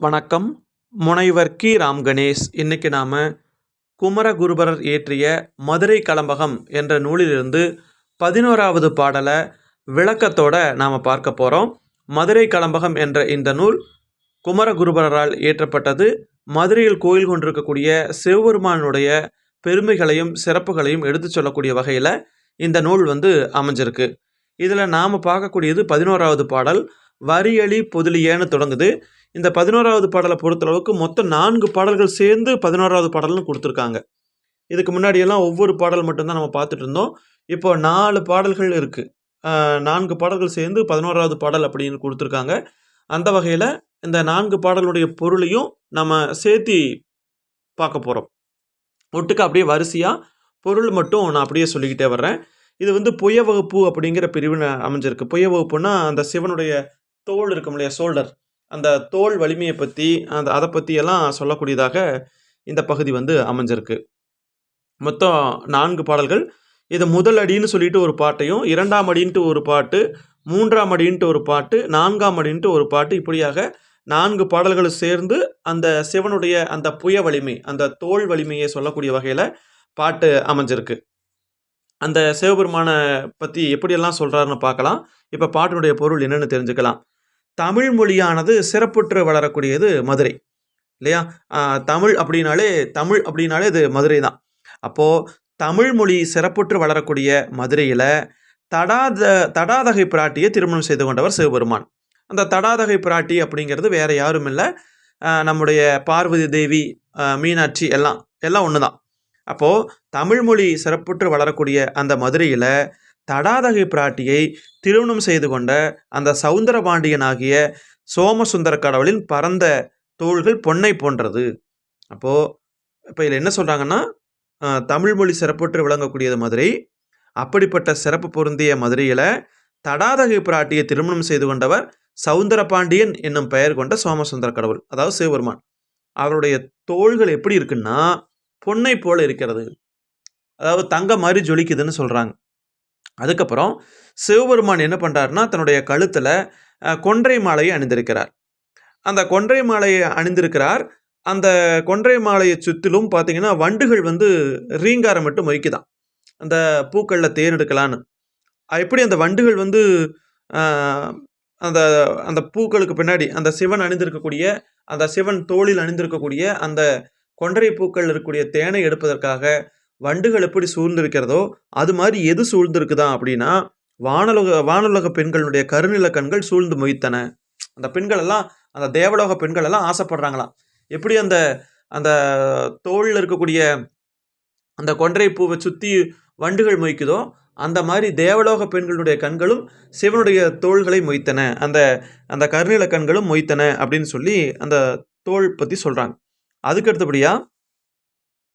வணக்கம். முனைவர் கி. ராம் கணேஷ். இன்னைக்கு நாம் குமரகுருபரர் இயற்றிய மதுரை கலம்பகம் என்ற நூலிலிருந்து பதினோராவது பாடலை விளக்கத்தோட நாம் பார்க்க போகிறோம் மதுரை கலம்பகம் என்ற இந்த நூல் குமரகுருபரரால் இயற்றப்பட்டது. மதுரையில் கோயில் கொண்டிருக்கக்கூடிய சிவபெருமானுடைய பெருமைகளையும் சிறப்புகளையும் எடுத்துச் சொல்லக்கூடிய வகையில் இந்த நூல் வந்து அமைஞ்சிருக்கு. இதில் நாம் பார்க்கக்கூடியது பதினோராவது பாடல் வரியளி பொதுலியேன்னு தொடங்குது. இந்த பதினோராவது பாடலை பொறுத்தளவுக்கு மொத்தம் நான்கு பாடல்கள் சேர்ந்து பதினோராவது பாடல்னு கொடுத்துருக்காங்க. இதுக்கு முன்னாடியெல்லாம் ஒவ்வொரு பாடல் மட்டும்தான் நம்ம பார்த்துட்டு இருந்தோம் இப்போ நாலு பாடல்கள் இருக்குது நான்கு பாடல்கள் சேர்ந்து பதினோராவது பாடல் அப்படின்னு கொடுத்துருக்காங்க. அந்த வகையில் இந்த நான்கு பாடலுடைய பொருளையும் நம்ம சேர்த்தி பார்க்க போகிறோம் ஒட்டுக்கு அப்படியே வரிசையாக பொருள் மட்டும் நான் அப்படியே சொல்லிக்கிட்டே வர்றேன். இது வந்து புய வகுப்பு அப்படிங்கிற பிரிவு அமைஞ்சிருக்கு. புய வகுப்புன்னா அந்த சிவனுடைய தோல் இருக்கும் இல்லையா ஷோல்டர் அந்த தோல் வலிமையை பற்றி அந்த அதை பற்றியெல்லாம் சொல்லக்கூடியதாக இந்த பகுதி வந்து அமைஞ்சிருக்கு. மொத்தம் நான்கு பாடல்கள். இது முதல் அடின்னு சொல்லிட்டு ஒரு பாட்டையும் இரண்டாம் அடின்ட்டு ஒரு பாட்டு மூன்றாம் அடின்ட்டு ஒரு பாட்டு நான்காம் அடின்ட்டு ஒரு பாட்டு இப்படியாக நான்கு பாடல்களும் சேர்ந்து அந்த சிவனுடைய அந்த புய வலிமை அந்த தோல் வலிமையை சொல்லக்கூடிய வகையில் பாட்டு அமைஞ்சிருக்கு. அந்த சிவபெருமானை பற்றி எப்படியெல்லாம் சொல்கிறாருன்னு பார்க்கலாம். இப்போ பாட்டினுடைய பொருள் என்னென்னு தெரிஞ்சுக்கலாம். தமிழ் மொழியானது சிறப்புற்று வளரக்கூடியது மதுரை. இல்லையா? தமிழ் அப்படின்னாலே தமிழ் அப்படின்னாலே இது மதுரை தான் அப்போது தமிழ் மொழி சிறப்புற்று வளரக்கூடிய மதுரையில் தடாத தடாதகை பிராட்டியை திருமணம் செய்து கொண்டவர் சிவபெருமான். அந்த தடாதகை பிராட்டி அப்படிங்கிறது வேறு யாரும் இல்லை. நம்முடைய பார்வதி தேவி மீனாட்சி எல்லாம் எல்லாம் ஒன்று தான் அப்போது தமிழ்மொழி சிறப்புற்று வளரக்கூடிய அந்த மதுரையில் தடாதகை பிராட்டியை திருமணம் செய்து கொண்ட அந்த சவுந்தரபாண்டியனாகிய சோமசுந்தர கடவுளின் பரந்த தோள்கள் பொன்னை போன்றது. அப்போது இப்போ இதில் என்ன சொல்கிறாங்கன்னா தமிழ்மொழி சிறப்புற்று விளங்கக்கூடியது மதுரை. அப்படிப்பட்ட சிறப்பு பொருந்திய மதுரையில் தடாதகை பிராட்டியை திருமணம் செய்து கொண்டவர் சவுந்தரபாண்டியன் என்னும் பெயர் கொண்ட சோமசுந்தர கடவுள் அதாவது சிவபெருமான். அவருடைய தோள்கள் எப்படி இருக்குன்னா பொன்னை போல இருக்கிறது. அதாவது தங்க மாதிரி ஜொலிக்குதுன்னு சொல்கிறாங்க அதுக்கப்புறம் சிவபெருமான் என்ன பண்ணுறாருன்னா தன்னுடைய கழுத்தில் கொன்றை மாலையை அணிந்திருக்கிறார். அந்த கொன்றை மாலையை அணிந்திருக்கிறார். அந்த கொன்றை மாலையை சுற்றிலும் பார்த்தீங்கன்னா வண்டுகள் வந்து ரீங்காரம் மட்டும் மொய்க்குதான் அந்த பூக்களில் தேன் எடுக்கலான்னு. எப்படி அந்த வண்டுகள் வந்து அந்த அந்த பூக்களுக்கு பின்னாடி அந்த சிவன் அணிந்திருக்கக்கூடிய அந்த சிவன் தோளில் அணிந்திருக்கக்கூடிய அந்த கொன்றை பூக்கள் இருக்கக்கூடிய தேனை எடுப்பதற்காக வண்டுகள் எப்படி சூழ்ந்திருக்கிறதோ அது மாதிரி எது சூழ்ந்திருக்குதா அப்படின்னா வானலோக வானுலக பெண்களுடைய கருநில கண்கள் சூழ்ந்து மொய்த்தன அந்த பெண்கள் எல்லாம் அந்த தேவலோக பெண்கள் எல்லாம் ஆசைப்படுறாங்களாம். எப்படி அந்த அந்த தோளில் இருக்கக்கூடிய அந்த கொன்றை பூவை சுற்றி வண்டுகள் மொய்க்குதோ அந்த மாதிரி தேவலோக பெண்களுடைய கண்களும் சிவனுடைய தோள்களை மொய்த்தன அந்த அந்த கருநில கண்களும் மொய்த்தன அப்படின்னு சொல்லி அந்த தோல் பற்றி சொல்கிறாங்க அதுக்கு அடுத்தபடியாக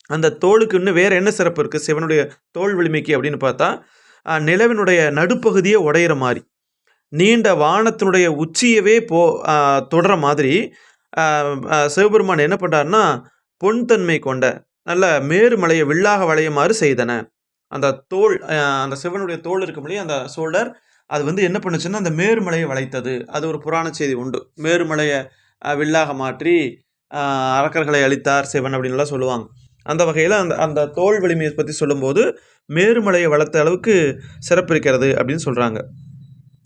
அந்த தோளுக்கு இன்னும் வேறு என்ன சிறப்பு இருக்குது சிவனுடைய தோல் வலிமைக்கு அப்படின்னு பார்த்தா நிலவினுடைய நடுப்பகுதியை உடையிற மாதிரி. நீண்ட வானத்தினுடைய உச்சியவே போ அஹ், தொடர மாதிரி சிவபெருமான் என்ன பண்ணுறாருன்னா பொன்தன்மை கொண்ட நல்ல மேருமலையை வில்லாக வளையுமாறு செய்தன. அந்த தோல் அந்த சிவனுடைய தோல் இருக்கும் இல்லையா அந்த சோழர் அது வந்து என்ன பண்ணுச்சுன்னா அந்த மேருமலையை வளைத்தது. அது ஒரு புராண செய்தி உண்டு. மேருமலையை வில்லாக மாற்றி அரக்கர்களை அழித்தார் சிவன் அப்படின்லாம் சொல்லுவாங்க. அந்த வகையில் அந்த அந்த தோல் வலிமையை பற்றி சொல்லும்போது மேருமலையை வளர்த்த அளவுக்கு சிறப்பு இருக்கிறது அப்படின்னு சொல்கிறாங்க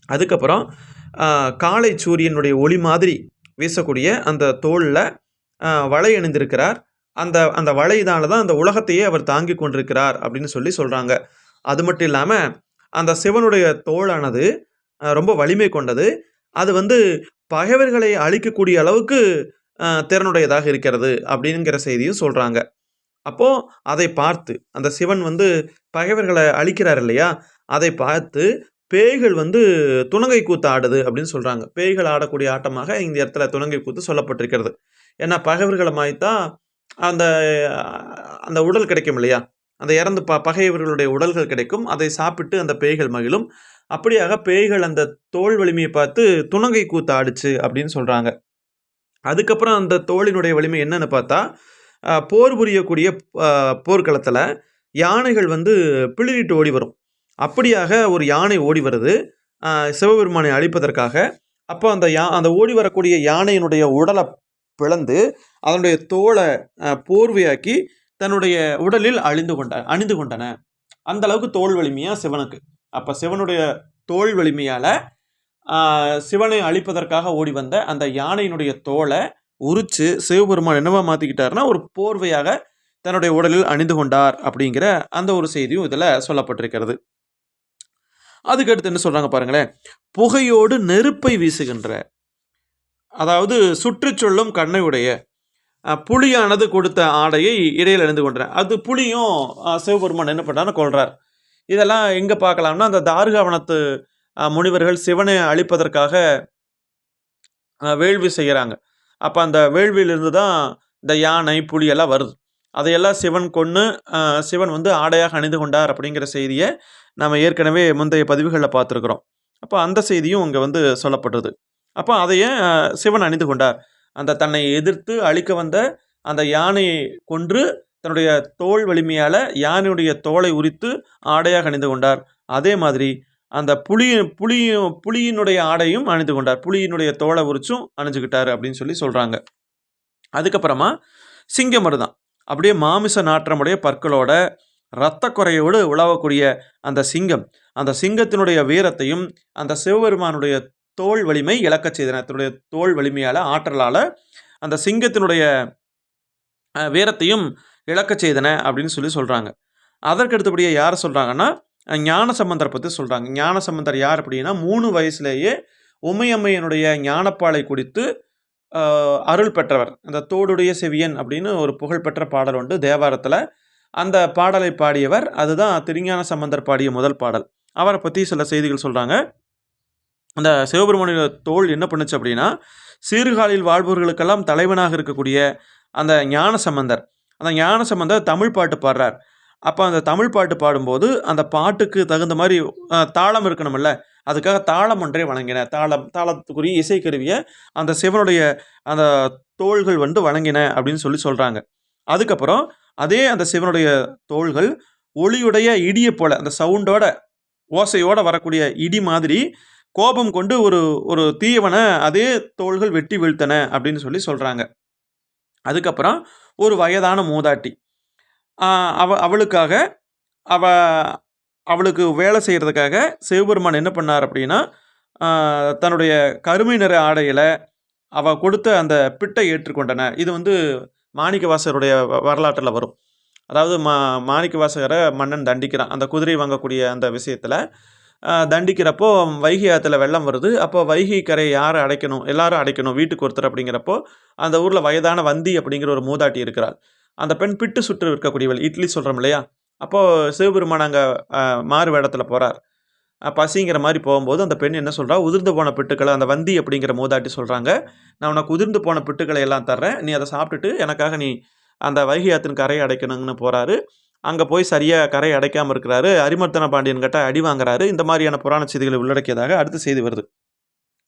அதுக்கப்புறம் காலை சூரியனுடைய ஒளி மாதிரி வீசக்கூடிய அந்த தோளில் வலை அணிந்திருக்கிறார். அந்த அந்த வலையினால தான் அந்த உலகத்தையே அவர் தாங்கி கொண்டிருக்கிறார் அப்படின்னு சொல்லி சொல்கிறாங்க அது மட்டும் இல்லாமல் அந்த சிவனுடைய தோளானது ரொம்ப வலிமை கொண்டது. அது வந்து பகைவர்களை அழிக்கக்கூடிய அளவுக்கு திறனுடையதாக இருக்கிறது அப்படிங்கிற செய்தியும் சொல்கிறாங்க அப்போது அதை பார்த்து அந்த சிவன் வந்து பகைவர்களை அழிக்கிறார் இல்லையா? அதை பார்த்து பேய்கள் வந்து துணங்கை கூத்து ஆடுது அப்படின்னு சொல்கிறாங்க பேய்கள் ஆடக்கூடிய ஆட்டமாக இந்த இடத்துல துணங்கை கூத்து சொல்லப்பட்டிருக்கிறது. ஏன்னா பகைவர்களை மாய்த்தா அந்த அந்த உடல் கிடைக்கும் இல்லையா? அந்த இறந்து ப பகைவர்களுடைய உடல்கள் கிடைக்கும். அதை சாப்பிட்டு அந்த பேய்கள் மகிழும். அப்படியாக பேய்கள் அந்த தோல் வலிமையை பார்த்து துணங்கை கூத்து ஆடுச்சு அப்படின்னு சொல்கிறாங்க அதுக்கப்புறம் அந்த தோளினுடைய வலிமை என்னன்னு பார்த்தா போர் புரியக்கூடிய போர்க்களத்தில் யானைகள் வந்து பிளிரிட்டு ஓடி வரும். அப்படியாக ஒரு யானை ஓடி வருது. சிவபெருமானை அழிப்பதற்காக. அப்போ அந்த யா அந்த ஓடி வரக்கூடிய யானையினுடைய உடலை பிளந்து அதனுடைய தோலை போர்வையாக்கி தன்னுடைய உடலில் அழிந்து கொண்ட அணிந்து கொண்டன. அந்த அளவுக்கு தோல் வலிமையா சிவனுக்கு. அப்போ சிவனுடைய தோல் வலிமையால் சிவனை அழிப்பதற்காக ஓடி வந்த அந்த யானையினுடைய தோலை உரிச்சு சிவபெருமான் என்னவா மாற்றிக்கிட்டாருன்னா ஒரு போர்வையாக தன்னுடைய உடலில் அணிந்து கொண்டார் அப்படிங்கிற அந்த ஒரு செய்தியும் இதில் சொல்லப்பட்டிருக்கிறது. அதுக்கடுத்து என்ன சொல்கிறாங்க பாருங்களேன். புகையோடு நெருப்பை வீசுகின்ற அதாவது சுற்றுச்சொல்லும் கண்ணையுடைய கண்ணை உடைய புலியானது கொடுத்த ஆடையை இடையில் அணிந்து கொண்டார் அது புலியும் சிவபெருமான் என்ன பண்ணாருன்னு கொள்கிறார் இதெல்லாம் எங்கே பார்க்கலாம்னா அந்த தாருகாவனத்து முனிவர்கள் சிவனை அழிப்பதற்காக வேள்வி செய்கிறாங்க அப்போ அந்த வேள்வியிலிருந்து தான் இந்த யானை புலி எல்லாம் வருது. அதையெல்லாம் சிவன் கொன்று சிவன் வந்து ஆடையாக அணிந்து கொண்டார் அப்படிங்கிற செய்தியை நம்ம ஏற்கனவே முந்தைய பதிவுகளில் பார்த்துருக்குறோம். அப்போ அந்த செய்தியும் இங்கே வந்து சொல்லப்பட்டது. அப்போ அதையே சிவன் அணிந்து கொண்டார். அந்த தன்னை எதிர்த்து அழிக்க வந்த அந்த யானையை கொன்று தன்னுடைய தோல் வலிமையால் யானையுடைய தோலை உரித்து ஆடையாக அணிந்து கொண்டார். அதே மாதிரி அந்த புலி புலியும் புலியினுடைய ஆடையும் அணிந்து கொண்டார். புலியினுடைய தோலை உரிச்சும் அணிஞ்சுக்கிட்டாரு அப்படின்னு சொல்லி சொல்கிறாங்க அதுக்கப்புறமா சிங்கம் மருதம். அப்படியே மாமிச நாற்றமுடைய பற்களோட இரத்த குறையோடு உழவக்கூடிய அந்த சிங்கம் அந்த சிங்கத்தினுடைய வீரத்தையும் அந்த சிவபெருமானுடைய தோல் வலிமை இழக்கச் செய்தன. தன்னுடைய தோல் வலிமையால் ஆற்றலால் அந்த சிங்கத்தினுடைய வீரத்தையும் இழக்கச் செய்தன அப்படின்னு சொல்லி சொல்கிறாங்க அதற்கு அடுத்தபடியே யார் சொல்கிறாங்கன்னா ஞான சம்பந்தரை பற்றி சொல்கிறாங்க ஞான சம்பந்தர் யார் அப்படின்னா மூணு வயசுலேயே உமையம்மையனுடைய ஞானப்பாலை குடித்து அருள் பெற்றவர். அந்த தோடுடைய செவியன் அப்படின்னு ஒரு புகழ்பெற்ற பாடல் உண்டு. தேவாரத்தில் அந்த பாடலை பாடியவர் அதுதான் திருஞான சம்பந்தர் பாடிய முதல் பாடல். அவரை பற்றி சில செய்திகள் சொல்கிறாங்க அந்த சிவபெருமானுடைய தோல் என்ன பண்ணுச்சு அப்படின்னா சீர்காழில் வாழ்பவர்களுக்கெல்லாம் தலைவனாக இருக்கக்கூடிய அந்த ஞான சம்பந்தர் அந்த ஞான சம்பந்தர் தமிழ் பாட்டு பாடுறார். அப்போ அந்த தமிழ் பாட்டு பாடும்போது அந்த பாட்டுக்கு தகுந்த மாதிரி தாளம் இருக்கணும்ல அதுக்காக தாளம் ஒன்றே வழங்கின தாளம் தாளத்துக்குரிய இசைக்கருவியை அந்த சிவனுடைய அந்த தோள்கள் வந்து வழங்கின அப்படின்னு சொல்லி சொல்கிறாங்க அதுக்கப்புறம் அதே அந்த சிவனுடைய தோள்கள் ஒளியுடைய இடியை போல அந்த சவுண்டோட ஓசையோடு வரக்கூடிய இடி மாதிரி கோபம் கொண்டு ஒரு ஒரு தீயவனை அதே தோள்கள் வெட்டி வீழ்த்தன அப்படின்னு சொல்லி சொல்கிறாங்க அதுக்கப்புறம் ஒரு வயதான மூதாட்டி. அவ அவளுக்காக அவ அவளுக்கு வேலை செய்கிறதுக்காக சிவபெருமான் என்ன பண்ணார் அப்படின்னா தன்னுடைய கருமை நிற ஆடையில் அவ கொடுத்த அந்த பிட்டை ஏற்றுக்கொண்டன. இது வந்து மாணிக்கவாசகருடைய வரலாற்றில் வரும். அதாவது மா மாணிக்கவாசகரை மன்னன் தண்டிக்கிறான். அந்த குதிரை வாங்கக்கூடிய அந்த விஷயத்தில் தண்டிக்கிறப்போ வைகை ஆற்றுல வெள்ளம் வருது. அப்போ வைகை கரை யாரை அடைக்கணும்? எல்லாரும் அடைக்கணும். வீட்டுக்கு ஒருத்தர் அப்படிங்கிறப்போ அந்த ஊரில் வயதான வந்தி அப்படிங்கிற ஒரு மூதாட்டி இருக்கிறாள். அந்த பெண் பிட்டு சுற்று இருக்கக்கூடியவள் இட்லி சொல்கிறோம் இல்லையா? அப்போது சிவபெருமான் அங்கே மாறு வேடத்தில் போகிறார் பசிங்கிற மாதிரி போகும்போது அந்த பெண் என்ன சொல்கிறா உதிர்ந்து போன பிட்டுக்களை அந்த வந்தி அப்படிங்கிற மூதாட்டி சொல்கிறாங்க நான் உனக்கு உதிர்ந்து போன பிட்டுக்களை எல்லாம் தர்றேன். நீ அதை சாப்பிட்டுட்டு எனக்காக நீ அந்த வைகை ஆற்றின் கரையை அடைக்கணுங்கன்னு போகிறாரு அங்கே போய் சரியாக கரை அடைக்காமல் இருக்கிறாரு. அரிமர்த்தன பாண்டியன் கிட்ட அடி வாங்குறாரு. இந்த மாதிரியான புராண செய்திகளை உள்ளடக்கியதாக அடுத்த செய்தி வருது.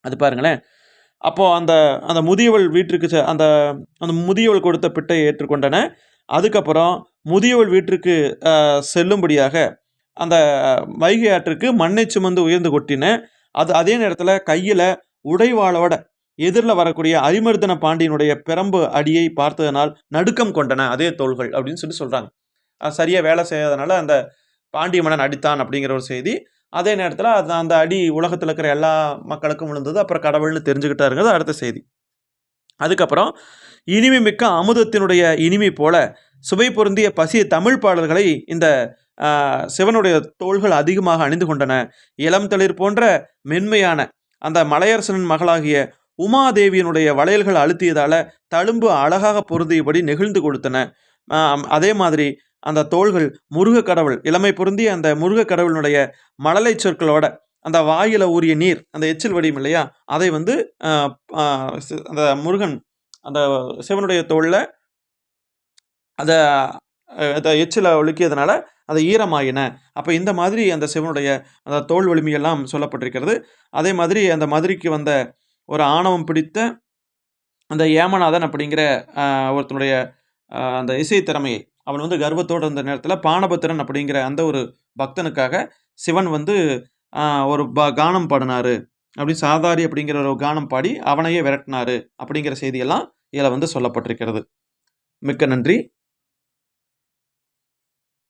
அது பாருங்களேன். அப்போது அந்த அந்த முதியவள் வீட்டிற்கு அந்த அந்த முதியவள் கொடுத்த பிட்டை ஏற்றுக்கொண்டன. அதுக்கப்புறம் முதியவள் வீட்டிற்கு செல்லும்படியாக அந்த வைகை ஆற்றுக்கு மண்ணை சுமந்து உயர்ந்து கொட்டின அது அதே நேரத்தில் கையில் உடைவாளோட எதிரில் வரக்கூடிய அரிமர்தன பாண்டியனுடைய பிரம்பு அடியை பார்த்ததனால் நடுக்கம் கொண்டன அதே தோள்கள் அப்படின்னு சொல்லி சொல்கிறாங்க சரியாக வேலை செய்யாதனால அந்த பாண்டிய மன்னன் அடித்தான் அப்படிங்கிற ஒரு செய்தி. அதே நேரத்தில் அது அந்த அடி உலகத்தில் இருக்கிற எல்லா மக்களுக்கும் விழுந்தது. அப்புறம் கடவுள்னு தெரிஞ்சுக்கிட்டாருங்கிறது அடுத்த செய்தி. அதுக்கப்புறம் இனிமை மிக்க அமுதத்தினுடைய இனிமை போல சுவை பொருந்திய பசிய தமிழ் பாடல்களை இந்த சிவனுடைய தோள்கள் அதிகமாக அணிந்து கொண்டன. இளம் தளிர் போன்ற மென்மையான அந்த மலையரசனின் மகளாகிய உமாதேவியினுடைய வளையல்கள் அழுத்தியதால தழும்பு அழகாக பொருந்தியபடி நெகிழ்ந்து கொடுத்தன. அதே மாதிரி அந்த தோள்கள் முருக கடவுள் இளமை பொருந்திய அந்த முருக கடவுளினுடைய மழலை சொற்களோட அந்த வாயில ஊறிய நீர் அந்த எச்சில் வடியும் இல்லையா? அதை வந்து அந்த முருகன் அந்த சிவனுடைய தோளில் அதை அஹ், எச்சில ஒழுக்கியதுனால அது ஈரமாயின. அப்போ இந்த மாதிரி அந்த சிவனுடைய அந்த தோல் வலிமையெல்லாம் சொல்லப்பட்டிருக்கிறது. அதே மாதிரி அந்த மதுரைக்கு வந்த ஒரு ஆணவம் பிடித்த அந்த ஏமநாதன் அப்படிங்கிற ஒருத்தனுடைய அந்த இசை திறமையை அவன் வந்து கர்வத்தோடு இருந்த நேரத்தில் பானபத்திரன் அப்படிங்கிற அந்த ஒரு பக்தனுக்காக சிவன் வந்து ஒரு ப கானம் பாடினாரு. அப்படி சாதாரி அப்படிங்கிற ஒரு கானம் பாடி அவனையே விரட்டினாரு அப்படிங்கிற செய்தியெல்லாம் இதில் வந்து சொல்லப்பட்டிருக்கிறது. மிக்க நன்றி.